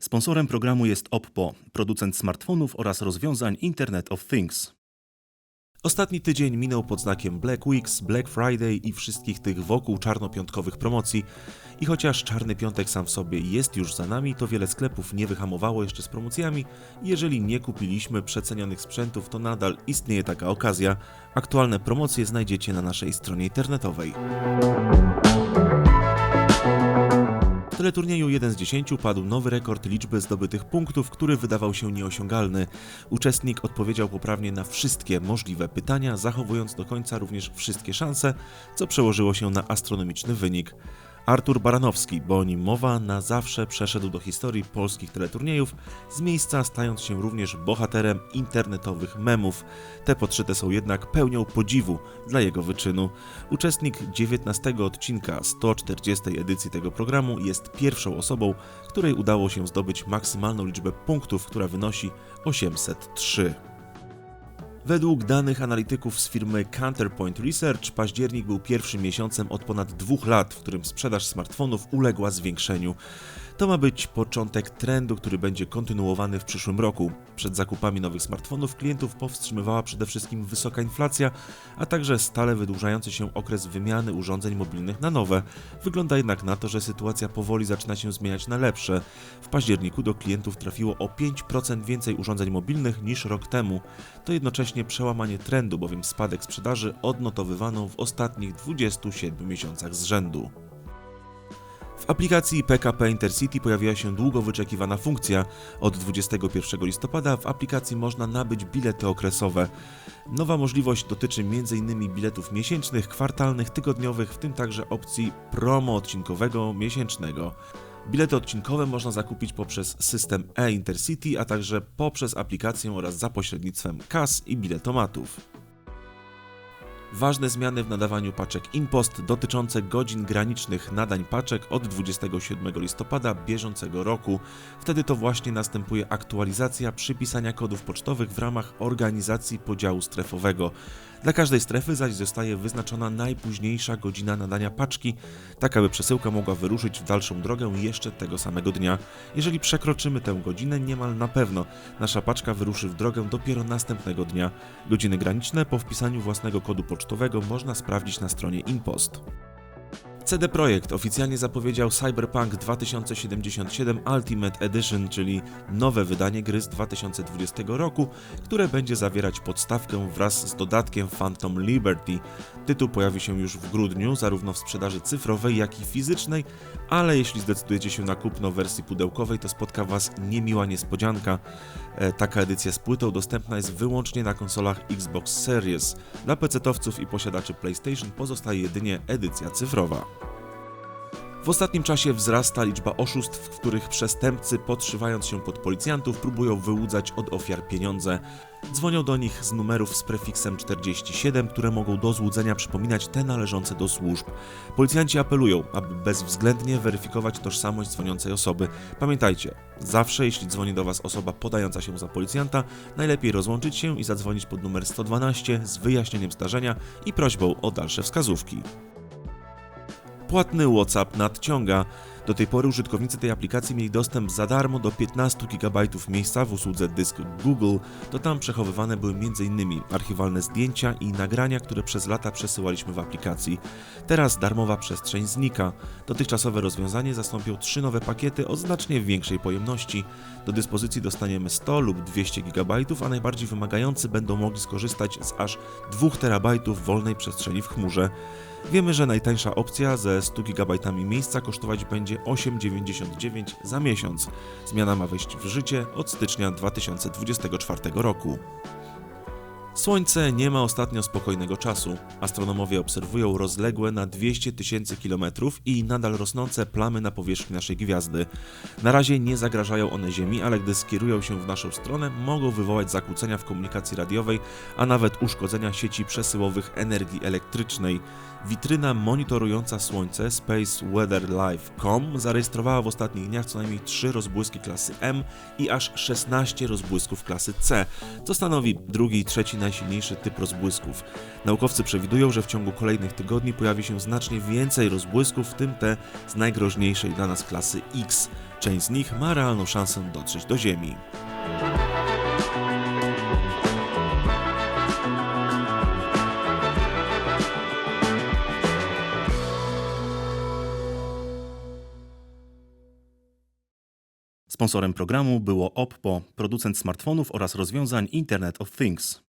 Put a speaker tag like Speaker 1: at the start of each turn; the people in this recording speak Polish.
Speaker 1: Sponsorem programu jest Oppo, producent smartfonów oraz rozwiązań Internet of Things. Ostatni tydzień minął pod znakiem Black Weeks, Black Friday i wszystkich tych wokół czarnopiątkowych promocji. I chociaż Czarny Piątek sam w sobie jest już za nami, to wiele sklepów nie wyhamowało jeszcze z promocjami. Jeżeli nie kupiliśmy przecenionych sprzętów, to nadal istnieje taka okazja. Aktualne promocje znajdziecie na naszej stronie internetowej. Teleturnieju 1 z 10 padł nowy rekord liczby zdobytych punktów, który wydawał się nieosiągalny. Uczestnik odpowiedział poprawnie na wszystkie możliwe pytania, zachowując do końca również wszystkie szanse, co przełożyło się na astronomiczny wynik. Artur Baranowski, bo o nim mowa, na zawsze przeszedł do historii polskich teleturniejów, z miejsca stając się również bohaterem internetowych memów. Te podszyte są jednak pełnią podziwu dla jego wyczynu. Uczestnik 19 odcinka 140 edycji tego programu jest pierwszą osobą, której udało się zdobyć maksymalną liczbę punktów, która wynosi 803. Według danych analityków z firmy Counterpoint Research, październik był pierwszym miesiącem od ponad dwóch lat, w którym sprzedaż smartfonów uległa zwiększeniu. To ma być początek trendu, który będzie kontynuowany w przyszłym roku. Przed zakupami nowych smartfonów klientów powstrzymywała przede wszystkim wysoka inflacja, a także stale wydłużający się okres wymiany urządzeń mobilnych na nowe. Wygląda jednak na to, że sytuacja powoli zaczyna się zmieniać na lepsze. W październiku do klientów trafiło o 5% więcej urządzeń mobilnych niż rok temu. To jednocześnie przełamanie trendu, bowiem spadek sprzedaży odnotowywano w ostatnich 27 miesiącach z rzędu. W aplikacji PKP Intercity pojawiła się długo wyczekiwana funkcja. Od 21 listopada w aplikacji można nabyć bilety okresowe. Nowa możliwość dotyczy m.in. biletów miesięcznych, kwartalnych, tygodniowych, w tym także opcji promo odcinkowego miesięcznego. Bilety odcinkowe można zakupić poprzez system e-Intercity, a także poprzez aplikację oraz za pośrednictwem kas i biletomatów. Ważne zmiany w nadawaniu paczek InPost dotyczące godzin granicznych nadań paczek od 27 listopada bieżącego roku. Wtedy to właśnie następuje aktualizacja przypisania kodów pocztowych w ramach organizacji podziału strefowego. Dla każdej strefy zaś zostaje wyznaczona najpóźniejsza godzina nadania paczki, tak aby przesyłka mogła wyruszyć w dalszą drogę jeszcze tego samego dnia. Jeżeli przekroczymy tę godzinę, niemal na pewno nasza paczka wyruszy w drogę dopiero następnego dnia. Godziny graniczne po wpisaniu własnego kodu pocztowego można sprawdzić na stronie InPost. CD Projekt oficjalnie zapowiedział Cyberpunk 2077 Ultimate Edition, czyli nowe wydanie gry z 2020 roku, które będzie zawierać podstawkę wraz z dodatkiem Phantom Liberty. Tytuł pojawi się już w grudniu, zarówno w sprzedaży cyfrowej, jak i fizycznej, ale jeśli zdecydujecie się na kupno wersji pudełkowej, to spotka Was niemiła niespodzianka. E, taka edycja z płytą dostępna jest wyłącznie na konsolach Xbox Series. Dla PC-towców i posiadaczy PlayStation pozostaje jedynie edycja cyfrowa. W ostatnim czasie wzrasta liczba oszustw, w których przestępcy, podszywając się pod policjantów, próbują wyłudzać od ofiar pieniądze. Dzwonią do nich z numerów z prefiksem 47, które mogą do złudzenia przypominać te należące do służb. Policjanci apelują, aby bezwzględnie weryfikować tożsamość dzwoniącej osoby. Pamiętajcie, zawsze jeśli dzwoni do Was osoba podająca się za policjanta, najlepiej rozłączyć się i zadzwonić pod numer 112 z wyjaśnieniem zdarzenia i prośbą o dalsze wskazówki. Płatny WhatsApp nadciąga. Do tej pory użytkownicy tej aplikacji mieli dostęp za darmo do 15 GB miejsca w usłudze dysk Google. To tam przechowywane były m.in. archiwalne zdjęcia i nagrania, które przez lata przesyłaliśmy w aplikacji. Teraz darmowa przestrzeń znika. Dotychczasowe rozwiązanie zastąpią trzy nowe pakiety o znacznie większej pojemności. Do dyspozycji dostaniemy 100 lub 200 GB, a najbardziej wymagający będą mogli skorzystać z aż 2 TB wolnej przestrzeni w chmurze. Wiemy, że najtańsza opcja ze 100 GB miejsca kosztować będzie 8,99 za miesiąc. Zmiana ma wejść w życie od stycznia 2024 roku. Słońce nie ma ostatnio spokojnego czasu. Astronomowie obserwują rozległe na 200 tysięcy kilometrów i nadal rosnące plamy na powierzchni naszej gwiazdy. Na razie nie zagrażają one Ziemi, ale gdy skierują się w naszą stronę, mogą wywołać zakłócenia w komunikacji radiowej, a nawet uszkodzenia sieci przesyłowych energii elektrycznej. Witryna monitorująca Słońce SpaceWeatherLive.com zarejestrowała w ostatnich dniach co najmniej 3 rozbłyski klasy M i aż 16 rozbłysków klasy C, co stanowi drugi i trzeci największy najsilniejszy typ rozbłysków. Naukowcy przewidują, że w ciągu kolejnych tygodni pojawi się znacznie więcej rozbłysków, w tym te z najgroźniejszej dla nas klasy X. Część z nich ma realną szansę dotrzeć do Ziemi.
Speaker 2: Sponsorem programu było Oppo, producent smartfonów oraz rozwiązań Internet of Things.